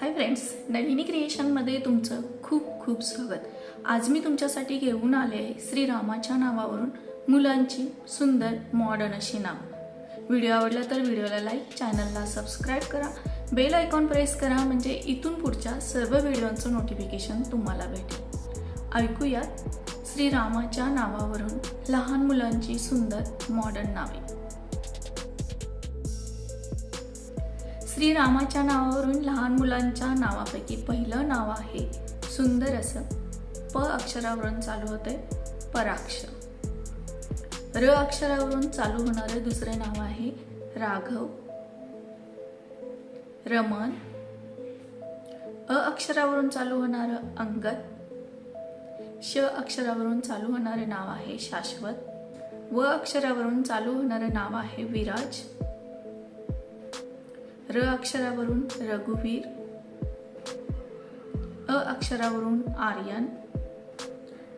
Hi friends Nalini क्रिएशनमध्ये तुमचं खूप खूप स्वागत. आज मी तुमच्यासाठी घेऊन आले आहे श्रीरामाच्या नावावरून मुलांची सुंदर मॉडर्न अशी नाव. व्हिडिओ आवडला तर व्हिडिओला लाईक चॅनलला सबस्क्राईब करा. बेल आयकॉन प्रेस करा म्हणजे इथून पुढच्या सर्व व्हिडिओचं नोटिफिकेशन तुम्हाला भेटेल. ऐकूयात श्रीरामाच्या नावावरून लहान मुलांची सुंदर मॉडर्न नावे. श्रीरामाच्या नावावरून लहान मुलांच्या नावापैकी पहिलं नाव आहे सुंदर असं प अक्षरावरून चालू होते पराक्ष. र अक्षरावरून चालू होणारं दुसरं नाव आहे राघव. रमन. अ अक्षरावरून चालू होणारं अंगद. श अक्षरावरून चालू होणारे नाव आहे शाश्वत. व अक्षरावरून चालू होणारं नाव आहे विराज. र अक्षरावरून रघुवीर अ अक्षरावरून आर्यन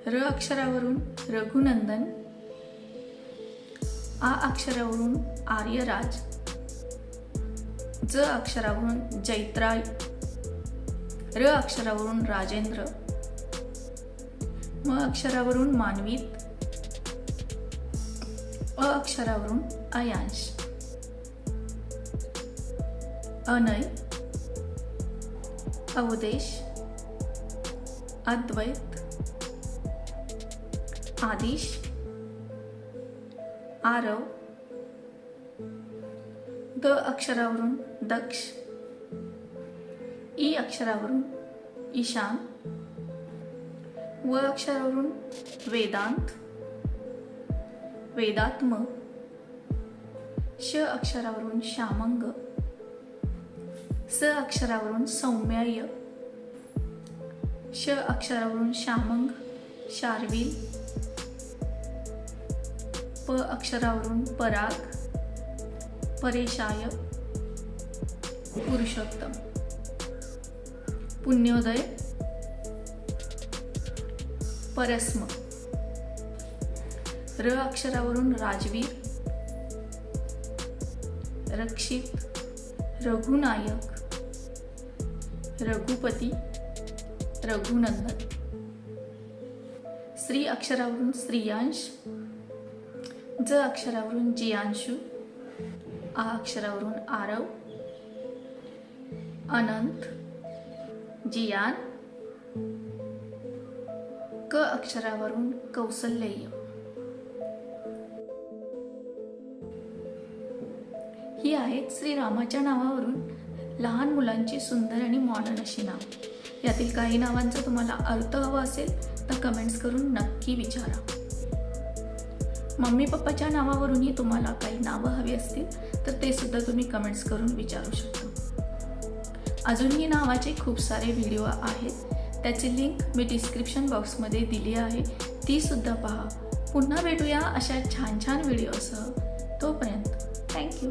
र अक्षरावरून रघुनंदन आ अक्षरावरून आर्यराज ज अक्षरावरून जैत्राय र अक्षरावरून राजेंद्र म अक्षरावरून मानवीत अ अक्षरावरून अयांश. अनय अवदेश अद्वैत आदिश आरव द अक्षरावरून दक्ष ई अक्षरावरून ईशान व अक्षरावरून वेदांत वेदात्म श अक्षरावरून श्यामंग स अक्षरावरून सौम्याय. श अक्षरावरून श्यामंग शार्विल. प अक्षरावरून पराग परेशाय. पुरुषोत्तम. पुण्योदय. परस्म. र अक्षरावरून राजवीर. रक्षित. रघुनायक. रघुपती रघुनंदन. स्त्री अक्षरावरून स्त्रियांश ज अक्षरावरून जियांशू आ अक्षरावरून आरव अनंत जियान क अक्षरावरून कौसल्य ही आहेत श्रीरामाच्या नावावरून लहान मुलांची सुंदर आणि मॉडर्न अशी नाव. यातील काही नावांचा तुम्हाला अर्थ हवा असेल तर कमेंट्स करून नक्की विचारा. मम्मी पप्पाच्या नावावरूनही तुम्हाला काही नावं हवी असतील तर ते सुद्धा तुम्ही कमेंट्स करून विचारू शकता. अजूनही नावाचे खूप सारे व्हिडिओ आहेत. त्याची लिंक मी डिस्क्रिप्शन बॉक्समध्ये दिली आहे. ती सुद्धा पहा. पुन्हा भेटूया अशा छान छान व्हिडिओसह तोपर्यंत थँक्यू